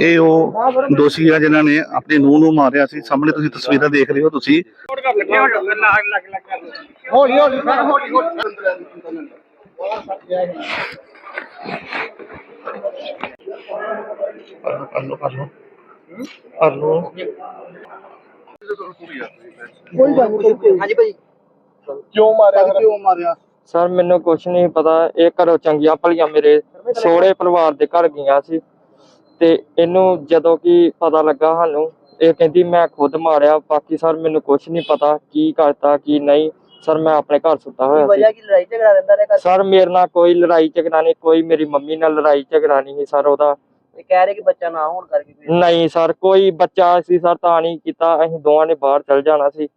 ਇਹ ਉਹ ਦੋਸ਼ੀ ਆ ਜਿਨ੍ਹਾਂ ਨੇ ਆਪਣੀ ਨੂੰਹ ਨੂੰ ਮਾਰਿਆ ਸੀ। ਸਾਹਮਣੇ ਤੁਸੀਂ ਤਸਵੀਰਾਂ ਦੇਖ ਰਹੇ ਹੋ। ਤੁਸੀਂ ਹੌਲੀ ਹੌਲੀ ਸਰ ਹੌਲੀ ਹੌਲੀ ਕੋਈ ਗੱਲ ਨਹੀਂ। ਹਾਂਜੀ ਭਾਈ ਕਿਉਂ ਮਾਰਿਆ? ਕਿਉਂ ਮਾਰਿਆ? ਸਰ ਮੈਨੂੰ ਕੁਛ ਨਹੀਂ ਪਤਾ। ਇਹ ਘਰੋਂ ਚੰਗੀਆਂ ਭਲੀਆਂ ਮੇਰੇ ਸੋਹਣੇ ਪਰਿਵਾਰ ਦੇ ਘਰ ਗਈਆਂ ਸੀ। ਤੇ ਇਹਨੂੰ ਜਦੋਂ ਕਿ ਪਤਾ ਲੱਗਾ ਸਾਨੂੰ ਇਹ ਕਹਿੰਦੀ ਮੈਂ ਖੁਦ ਮਾਰਿਆ। ਬਾਕੀ ਸਰ ਮੈਨੂੰ ਕੁਛ ਨਹੀਂ ਪਤਾ ਕੀ ਕਰਤਾ ਕੀ ਨਹੀਂ। ਸਰ ਮੈਂ ਆਪਣੇ ਘਰ ਸੁੱਤਾ ਹੋਇਆ ਸੀ। ਵਜ੍ਹਾ ਕੀ ਲੜਾਈ ਝਗੜਾ ਰਹਿੰਦਾ ਰਿਹਾ ਸਰ ਮੇਰੇ ਨਾਲ ਕੋਈ ਲੜਾਈ ਝਗੜਾ ਨਹੀਂ ਕੋਈ ਮੇਰੀ ਮੰਮੀ ਨਾਲ ਲੜਾਈ ਝਗੜਾ ਨਹੀਂ ਸੀ ਸਰ ਉਹਦਾ। ਇਹ ਕਹਿ ਰਹੇ ਕਿ ਬੱਚਾ ਨਾ ਹੋਣ ਕਰਕੇ ਨਹੀਂ ਸਰ ਕੋਈ ਬੱਚਾ ਸੀ ਸਰ ਤਾਂ ਨਹੀਂ ਕੀਤਾ। ਅਸੀਂ ਦੋਵਾਂ ਨੇ ਬਾਹਰ ਚਲ ਜਾਣਾ ਸੀ।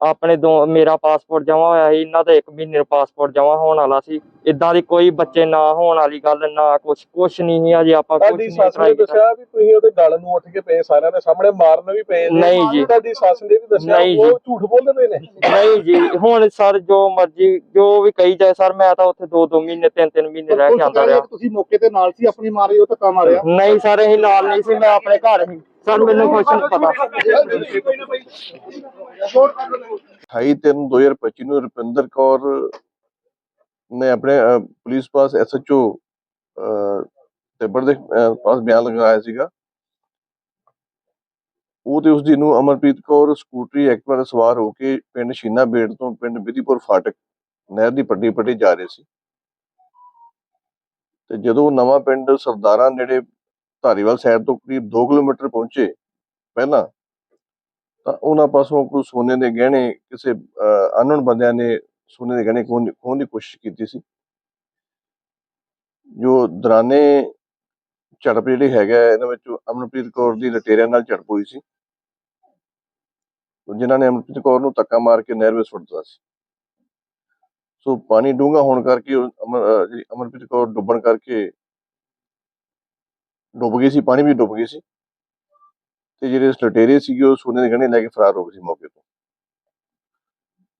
ਆਪਣੇ ਦੋ ਮੇਰਾ ਪਾਸਪੋਰਟ ਜਮਾ ਹੋਇਆ ਸੀ ਇਹਨਾਂ ਦਾ 1 ਮਹੀਨੇ ਦਾ ਪਾਸਪੋਰਟ ਜਮਾ ਹੋਣ ਵਾਲਾ ਸੀ ਇਦਾਂ ਦੀ ਕੋਈ ਬੱਚੇ ਨਾ ਹੋਣ ਵਾਲੀ ਗੱਲ ਨਾ ਕੁਛ ਕੁਛ ਨਹੀਂ ਸੀ ਅਜੇ ਆਪਾਂ ਕੁਛ ਨਹੀਂ ਸੱਸ ਨੇ try ਕੀਤਾ। ਦੱਸਿਆ ਵੀ ਤੁਸੀਂ ਉਹਦੇ ਗਲ ਨੂੰ ਉੱਠ ਕੇ ਪਏ ਸਾਰਿਆਂ ਦੇ ਸਾਹਮਣੇ ਮਾਰਨ ਵੀ ਪਏ। ਨਹੀਂ ਜੀ। ਤੁਹਾਡੀ ਸੱਸ ਨੇ ਵੀ ਦੱਸਿਆ। ਉਹ ਝੂਠ ਬੋਲਦੇ ਪਏ ਨੇ ਨਹੀਂ ਜੀ ਹੁਣ ਸਰ ਜੋ ਮਰਜ਼ੀ ਜੋ ਵੀ ਕਹੀ ਜਾਏ ਸਰ ਮੈਂ ਤਾਂ ਉੱਥੇ 2-2 ਮਹੀਨੇ 3-3 ਮਹੀਨੇ ਰਹਿ ਕੇ ਆਂਦਾ ਰਿਹਾ ਤੁਸੀਂ ਮੌਕੇ ਤੇ ਨਾਲ ਸੀ ਆਪਣੀ ਮਾਰੀ ਉਹ ਧੱਕਾ ਮਾਰਿਆ ਨਹੀਂ ਸਰ ਇਹ ਨਾਲ ਨਹੀਂ ਸੀ ਮੈਂ ਆਪਣੇ ਘਰ ਸੀ ਸਰ ਮੈਨੂੰ ਨਹੀਂ ਪਤਾ। 28 ਤਿੰਨ 2025 ਨੂੰ ਰੁਪਿੰਦਰ ਕੌਰ ਨੇ ਆਪਣੇ ਪੁਲਿਸ ਪਾਸ ਐਸਐਚਓ ਤਿੱਬੜ ਦੇ ਪਾਸ ਬਿਆਨ ਲਗਾਇਆ ਸੀਗਾ। ਉਹ ਤੇ ਉਸ ਦੀ ਨੂੰ ਅਮਰਪ੍ਰੀਤ ਕੌਰ ਸਕੂਟਰੀ ਐਕਟਿਵਾ ਤੇ ਸਵਾਰ ਹੋ ਕੇ ਪਿੰਡ ਸ਼ੀਨਾ ਬੇੜ ਤੋਂ ਪਿੰਡ ਵਿਧੀਪੁਰ ਫਾਟਕ ਨਹਿਰ ਦੀ ਪੱਟੀ ਪੱਟੀ ਜਾ ਰਹੇ ਸੀ। ਤੇ ਜਦੋਂ ਨਵਾਂ ਪਿੰਡ ਸਰਦਾਰਾਂ ਨੇੜੇ ਧਾਰੀਵਾਲ ਸਾਈਡ ਤੋਂ ਕਰੀਬ 2 ਕਿਲੋਮੀਟਰ ਪਹੁੰਚੇ ਪਹਿਲਾਂ, ਤਾਂ ਉਹਨਾਂ ਪਾਸੋਂ ਕੋਈ ਸੋਨੇ ਦੇ ਗਹਿਣੇ ਕਿਸੇ ਅਨਨੋਨ ਬੰਦਿਆਂ ਨੇ ਸੋਨੇ ਦੇ ਗਹਿਣੇ ਖੋਹਣ ਦੀ ਕੋਸ਼ਿਸ਼ ਕੀਤੀ ਸੀ। ਜੋ ਦਰਾਨੇ ਝੜਪ ਜਿਹੜੀ ਹੈਗਾ ਇਹਨਾਂ ਵਿੱਚ ਅਮਨਪ੍ਰੀਤ ਕੌਰ ਦੀ ਲਟੇਰਿਆਂ ਨਾਲ ਝੜਪ ਹੋਈ ਸੀ। ਜਿਨ੍ਹਾਂ ਨੇ ਅਮਨਪ੍ਰੀਤ ਕੌਰ ਨੂੰ ਧੱਕਾ ਮਾਰ ਕੇ ਨਹਿਰ ਵਿੱਚ ਸੁੱਟ ਦਿੱਤਾ ਸੀ। ਸੋ ਪਾਣੀ ਡੂੰਘਾ ਹੋਣ ਕਰਕੇ ਉਹ ਜਿਹੜੀ ਅਮਨਪ੍ਰੀਤ ਕੌਰ ਡੁੱਬਣ ਕਰਕੇ ਡੁੱਬ ਗਈ ਸੀ, ਪਾਣੀ ਵੀ ਡੁੱਬ ਗਈ ਸੀ। ਤੇ ਜਿਹੜੇ ਲਟੇਰੇ ਸੀਗੇ, ਉਹ ਸੋਨੇ ਦੇ ਗਹਿਣੇ ਲੈ ਕੇ ਫਰਾਰ ਹੋ ਗਏ ਸੀ ਮੌਕੇ ਤੋਂ।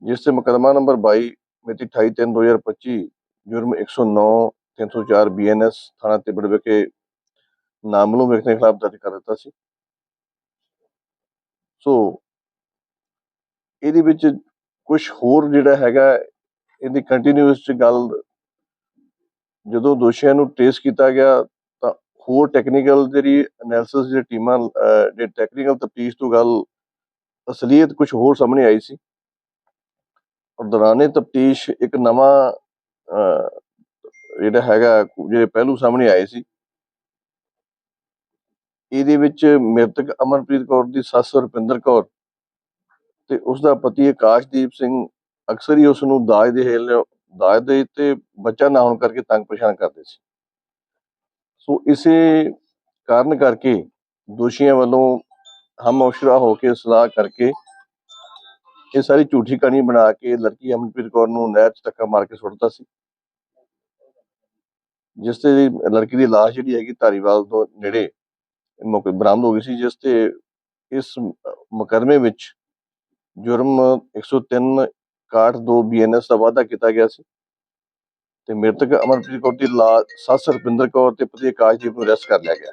ਜਿਸ ਤੇ ਮੁਕੱਦਮਾ ਨੰਬਰ 22 ਮਿਤੀ 28 ਤਿੰਨ 2025 ਜੁਰਮ 109 304 ਬੀਐਨਐਸ ਥਾਣਾ ਤਿੱਬੜ ਵਿਖੇ ਨਾਮਲੂਮ ਵਿਅਕਤੀ ਖਿਲਾਫ ਦਰਜ ਕਰ ਦਿੱਤਾ ਸੀ। ਸੋ ਇਹਦੇ ਵਿੱਚ ਕੁਝ ਹੋਰ ਜਿਹੜਾ ਹੈਗਾ, ਇਹਦੀ ਕੰਟੀਨਿਊਸ ਗੱਲ ਜਦੋਂ ਦੋਸ਼ੀਆਂ ਨੂੰ ਟ੍ਰੇਸ ਕੀਤਾ ਗਿਆ ਹੋਰ ਟੈਕਨੀਕਲ ਜਿਹੜੀ ਐਨਾਲਿਸਿਸ ਜਿਹੜੀ ਟੀਮਾਂ ਅਹ, ਟੈਕਨੀਕਲ ਤਫਤੀਸ਼ ਤੋਂ ਗੱਲ ਅਸਲੀਅਤ ਕੁਝ ਹੋਰ ਸਾਹਮਣੇ ਆਈ ਸੀ। ਔਰ ਦੌਰਾਨੇ ਤਫਤੀਸ਼ ਇੱਕ ਨਵਾਂ ਜਿਹੜਾ ਹੈਗਾ ਜਿਹੜੇ ਪਹਿਲੂ ਸਾਹਮਣੇ ਆਏ ਸੀ। ਇਹਦੇ ਵਿੱਚ ਮ੍ਰਿਤਕ ਅਮਨਪ੍ਰੀਤ ਕੌਰ ਦੀ ਸੱਸ ਰੁਪਿੰਦਰ ਕੌਰ ਤੇ ਉਸ ਦਾ ਪਤੀ ਆਕਾਸ਼ਦੀਪ ਸਿੰਘ ਅਕਸਰ ਹੀ ਉਸ ਨੂੰ ਦਾਜ ਦੇ ਹੇਲ ਦਾਜ ਦੇ ਤੇ ਬੱਚਾ ਨਾ ਹੋਣ ਕਰਕੇ ਤੰਗ ਪਰੇਸ਼ਾਨ ਕਰਦੇ ਸੀ। ਸੋ ਇਸੇ ਕਾਰਨ ਕਰਕੇ ਦੋਸ਼ੀਆਂ ਵੱਲੋਂ ਹਮ ਹੋ ਕੇ ਸਲਾਹ ਕਰਕੇ ਇਹ ਸਾਰੀ ਝੂਠੀ ਕਹਾਣੀ ਬਣਾ ਕੇ ਲੜਕੀ ਅਮਨਪ੍ਰੀਤ ਕੌਰ ਨੂੰ ਨਹਿਰ 'ਚ ਧੱਕਾ ਮਾਰ ਕੇ ਸੁੱਟਤਾ ਸੀ। ਜਿਸ ਤੇ ਲੜਕੀ ਦੀ ਲਾਸ਼ ਜਿਹੜੀ ਹੈਗੀ ਧਾਰੀਵਾਲ ਤੋਂ ਨੇੜੇ ਮੌਕੇ ਬਰਾਮਦ ਹੋ ਗਈ ਸੀ, ਜਿਸ ਤੇ ਇਸ ਮ- ਮੁਕੱਦਮੇ ਵਿੱਚ ਜੁਰਮ 103 62 ਬੀਐਨਐਸ ਦਾ ਵਾਅਦਾ ਕੀਤਾ ਗਿਆ ਸੀ। ਤੇ ਮ੍ਰਿਤਕ ਅਮਨਪ੍ਰੀਤ ਕੌਰ ਦੀ ਲਾ ਸੱਸ ਰੁਪਿੰਦਰ ਕੌਰ ਤੇ ਪਤੀ ਆਕਾਸ਼ਦੀਪ ਨੂੰ ਅਰੈਸਟ ਕਰ ਲਿਆ ਗਿਆ।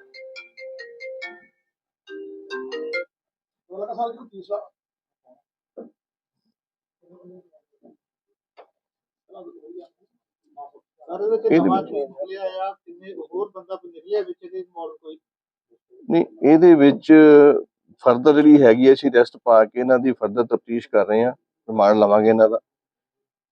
ਨਹੀਂ ਇਹਦੇ ਵਿੱਚ ਫਰਦਰ ਜਿਹੜੀ ਹੈਗੀ ਅਸੀਂ ਰੈਸਟ ਪਾ ਕੇ ਇਹਨਾਂ ਦੀ ਫਰਦਰ ਤਫਤੀਸ਼ ਕਰ ਰਹੇ ਹਾਂ ਰਿਮਾਂਡ ਲਵਾਂਗੇ ਇਹਨਾਂ ਦਾ।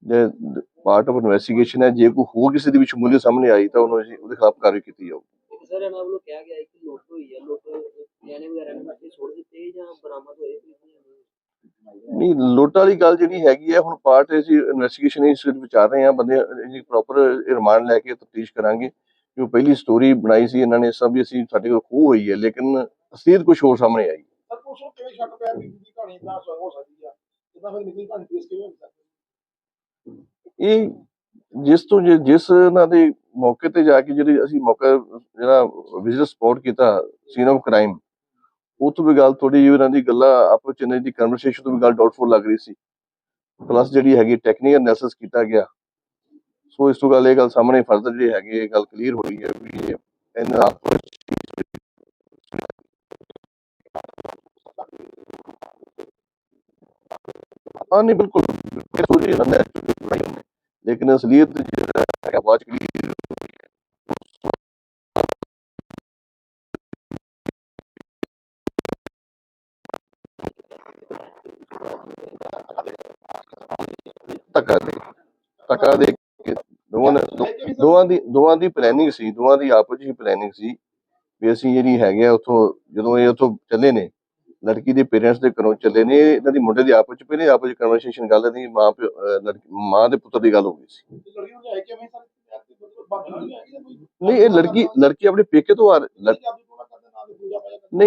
ਪਾਰਟ ਆਫ ਇਨਵੈਸਟੀਗੇਸ਼ਨ ਹੈ ਜੇ ਕੋਈ ਹੋਰ ਕਿਸੇ ਦੀ ਵੀ ਸ਼ਮੂਲੀਅਤ ਸਾਹਮਣੇ ਆਈ ਤਾਂ ਉਹਨੂੰ ਅਸੀਂ ਉਹਦੇ ਖਿਲਾਫ ਕਾਰਵਾਈ ਕੀਤੀ ਜਾਊਗੀ ਸਰ ਇਹਨਾਂ ਵੱਲੋਂ ਕਿਹਾ ਗਿਆ ਹੈ ਕਿ ਲੁੱਟ ਹੋਈ ਹੈ ਲੁੱਟ ਗਹਿਣੇ ਵਗੈਰਾ ਨੇ ਸੁੱਟ ਦਿੱਤੇ ਜਾਂ ਬਰਾਮਦ ਹੋਏ ਨਹੀਂ? ਨਹੀਂ ਲੁੱਟ ਵਾਲੀ ਗੱਲ ਜਿਹੜੀ ਹੈਗੀ ਹੈ ਹੁਣ ਪਾਰਟ ਅਸੀਂ ਇਨਵੈਸਟੀਗੇਸ਼ਨ ਇਸ ਵਿੱਚ ਵਿਚਾਰ ਰਹੇ ਹਾਂ ਬੰਦੇ ਇਹਦੀ ਪ੍ਰੋਪਰ ਰਿਮਾਂਡ ਲੈ ਕੇ ਤਫਤੀਸ਼ ਕਰਾਂਗੇ। ਜੋ ਪਹਿਲੀ ਸਟੋਰੀ ਬਣਾਈ ਸੀ ਇਹਨਾਂ ਨੇ ਸਭ ਵੀ ਅਸੀਂ ਸਾਡੇ ਕੋਲ ਖੂਹ ਹੋਈ ਹੈ ਲੇਕਿਨ ਅਸਲੀਅਤ ਕੁਝ ਹੋਰ ਸਾਹਮਣੇ ਆਈ। ਸਰ ਨੂੰ ਕਿਵੇਂ ਸ਼ੱਕ ਪਿਆ ਵੀ ਦੀ ਕਹਾਣੀ ਦਾ ਹੋ ਸਕਦੀ ਆ। ਇਦਾਂ ਫਿਰ ਨਿਕਲੀ ਕਹਾਣੀ ਪੇਸ਼ ਕਿਵੇਂ ਹੋ ਸਕਦੀ ਇਹ ਜਿਸ ਤੋਂ ਜਿ- ਜਿਸ ਇਹਨਾਂ ਦੇ ਮੌਕੇ ਤੇ ਜਾ ਕੇ ਜਿਹੜੀ ਅਸੀਂ ਮੌਕਾ, ਜਿਹੜਾ ਵਿਜ਼ਿਟ ਸਪੌਟ ਕੀਤਾ ਸੀਨ ਆਫ ਕ੍ਰਾਈਮ ਉਹ ਤੋਂ ਵੀ ਗੱਲ ਥੋੜੀ ਜਿਹੀ ਇਹਨਾਂ ਦੀ ਗੱਲਾਂ ਆਪਸ ਵਿੱਚ ਇਹਨਾਂ ਦੀ ਕਨਵਰਸੇਸ਼ਨ ਤੋਂ ਵੀ ਗੱਲ ਡਾਊਟਫੁਲ ਲੱਗ ਰਹੀ ਸੀ। ਪਲੱਸ ਜਿਹੜੀ ਹੈਗੀ ਟੈਕਨੀਕਲ ਐਨਾਲਿਸਿਸ ਕੀਤਾ ਗਿਆ। ਸੋ ਇਸ ਤੋਂ ਗੱਲ ਇਹ ਗੱਲ ਸਾਹਮਣੇ ਫਰਦਰ ਜਿਹੜੀ ਹੈਗੀ, ਇਹ ਗੱਲ ਕਲੀਅਰ ਹੋਈ ਹੈ ਵੀ ਇਹ ਇਹਨਾਂ ਦਾ ਆਪਸ ਹਾਂ, ਨਹੀਂ, ਬਿਲਕੁਲ। ਸੋਚੀ ਨਾ ਲੇਕਿਨ ਅਸਲੀਅਤ ਜਿਹੜਾ ਹੈ ਬਾਅਦ ਚ clear ਧੱਕਾ ਦੇ ਧੱਕਾ ਦੇ ਕੇ ਦੋਵਾਂ ਨੇ ਦੋਵਾਂ ਦੀ ਦੋਵਾਂ ਦੀ ਪਲੈਨਿੰਗ ਸੀ, ਦੋਵਾਂ ਦੀ ਆਪਸ ਵਿੱਚ ਪਲੈਨਿੰਗ ਸੀ ਵੀ ਅਸੀਂ ਜਿਹੜੀ ਹੈਗੇ ਆ ਉੱਥੋਂ, ਜਦੋਂ ਇਹ ਉੱਥੋਂ ਚੱਲੇ ਨੇ ਲੜਕੀ ਦੇ ਪੇਰੈਂਟਸ ਦੇ ਘਰੋਂ ਚੱਲੇ ਨੇ ਇਹਨਾਂ ਦੀ ਮੁੰਡੇ ਦੀ ਆਪਸ ਵਿੱਚ ਪਹਿਲੇ ਆਪਸ ਵਿੱਚ ਕਨਵਰਸੇਸ਼ਨ ਗੱਲ ਦੀ ਮਾਂ ਮਾਂ ਦੇ ਪੁੱਤਰ ਦੀ ਗੱਲ ਹੋ ਗਈ ਸੀ। ਨਹੀਂ ਨਹੀਂ ਇਹ ਲੜਕੀ ਲੜਕੀ ਆਪਣੇ ਪੇਕੇ ਤੋਂ ਆ ਨਹੀਂ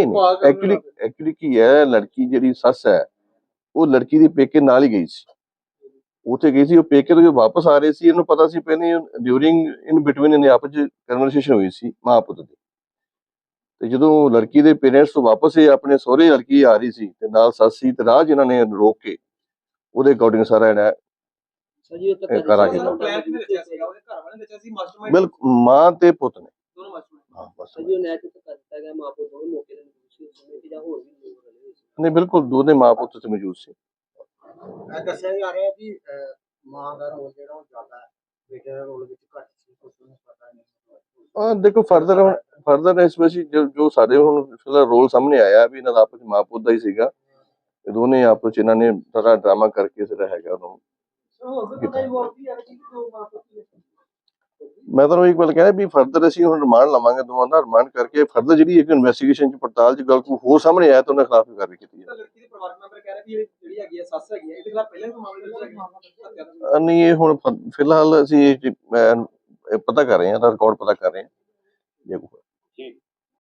ਨਹੀਂ ਐਕਚੁਅਲੀ ਐਕਚੁਅਲੀ ਕੀ ਹੈ ਲੜਕੀ ਜਿਹੜੀ ਸੱਸ ਹੈ ਉਹ ਲੜਕੀ ਦੀ ਪੇਕੇ ਨਾਲ ਹੀ ਗਈ ਸੀ। ਉੱਥੇ ਗਈ ਸੀ ਉਹ ਪੇਕੇ ਤੋਂ ਜਦੋਂ ਵਾਪਸ ਆ ਰਹੇ ਸੀ ਇਹਨੂੰ ਪਤਾ ਸੀ ਪਹਿਲੇ ਡਿਊਰਿੰਗ ਇਨ ਬਿਟਵੀਨ ਇਹਨੇ ਆਪਸ ਚ ਕਨਵਰਸੇਸ਼ਨ ਹੋਈ ਸੀ ਮਾਂ ਪੁੱਤ ਦੀ। ਤੇ ਜਦੋਂ ਲੜਕੀ ਦੇ ਪੇਰੈਂਟਸ ਤੋਂ ਵਾਪਸ ਇਹ ਆਪਣੇ ਸਹੁਰੇ ਲੜਕੀ ਆ ਰਹੀ ਸੀ ਤੇ ਨਾਲ ਸੱਸ ਸੀ ਤੇ 'ਚ ਇਹਨਾਂ ਨੇ ਰੋਕ ਕੇ ਉਹਦੇ ਅਕੋਰਡਿੰਗ ਸਾਰਾ ਜਿਹੜਾ ਸਰ ਜੀ ਉਹ ਇਹ ਕਰਾਂਗੇ। ਬਿਲਕੁਲ ਮਾਂ ਤੇ ਪੁੱਤ ਨੇ। ਦੋਨੋਂ ਮਾਸਟਰਮਾਈਂਡ ਹਾਂ ਬਸ। ਸਰ ਜੀ ਉਹ ਨੈਟ ਤੇ ਕਰ ਦਿੱਤਾ ਗਿਆ ਮਾਂ ਪੁੱਤ ਦੋਵੇਂ ਮੌਕੇ ਤੇ ਮੌਜੂਦ ਸੀ ਉਸ ਸਮੇਂ ਤੇ ਜਾਂ ਹੋਰ ਵੀ ਲੋਕ ਰਲੇ ਹੋਏ ਸੀ। ਨਹੀਂ ਬਿਲਕੁਲ ਦੋਨੇ ਮਾਂ ਪੁੱਤ ਤੇ ਮੌਜੂਦ ਸੀ। ਇਹ ਦੱਸਿਆ ਜਾ ਰਿਹਾ ਕਿ ਮਾਂ ਦਾ ਰੋਲ ਜਿਹੜਾ ਉਹ ਜ਼ਿਆਦਾ ਹੈ ਬੇਟੇ ਦਾ ਰੋਲ ਵਿੱਚ ਘੱਟ ਸੀ ਕੁਝ ਨੂੰ ਪਤਾ ਨਹੀਂ। ਹਾਂ ਦੇਖੋ ਫਰਦਰ ਹੁਣ ਫਰਦਰ ਇਸ ਵਿੱਚ ਜੋ ਜੋ ਸਾਡੇ ਹੁਣ ਫਿਲਹਾਲ ਰੋਲ ਸਾਹਮਣੇ ਆਇਆ ਵੀ ਇਹਨਾਂ ਦਾ ਆਪਸ 'ਚ ਮਾਂ ਪੁੱਤ ਦਾ ਹੀ ਸੀਗਾ। ਇਹ ਦੋਨੇ ਆਪਸ 'ਚ ਇਹਨਾਂ ਨੇ ਸਾਰਾ ਡਰਾਮਾ ਕਰਕੇ ਜਿਹੜਾ ਹੈਗਾ ਉਹਨੂੰ ਮਾਂ ਤੁਹਾਨੂੰ ਇੱਕ ਗੱਲ ਕਹਿ ਰਿਹਾ ਵੀ ਫਰਦਰ ਅਸੀਂ ਹੁਣ ਰਿਮਾਂਡ ਲਵਾਂਗੇ ਦੋਵਾਂ ਦਾ ਰਿਮਾਂਡ ਕਰਕੇ ਫਰਦਰ ਜਿਹੜੀ ਇੱਕ ਇਨਵੈਸਟੀਗੇਸ਼ਨ ਚ ਪੜਤਾਲ ਚ ਗੱਲ ਕੋਈ ਹੋਰ ਸਾਹਮਣੇ ਆਇਆ ਤਾਂ ਉਹਨਾਂ ਖਿਲਾਫ ਵੀ ਕਾਰਵਾਈ ਕੀਤੀ ਤਾਂ ਲੜਕੀ ਦੇ ਪਰਿਵਾਰਕ ਮੈਂਬਰ ਕਹਿ ਰਹੇ ਵੀ ਇਹ ਜਿਹੜੀ ਹੈਗੀ ਹੈ ਸੱਸ ਹੈਗੀ ਹੈ ਇਹਦੇ ਖਿਲਾਫ ਪਹਿਲਾਂ ਵੀ ਮਾਮਲੇ ਦਰਜ ਹੈਗੇ? ਹੱਤਿਆ ਦਾ ਜਾਏ ਨਹੀਂ ਇਹ ਹੁਣ ਫਿਲਹਾਲ ਅਸੀਂ ਪਤਾ ਕਰ ਰਹੇ ਹਾਂ ਰਿਕਾਰਡ ਪਤਾ ਕਰ ਰਹੇ ਹਾਂ। ਜੇ ਕੋਈ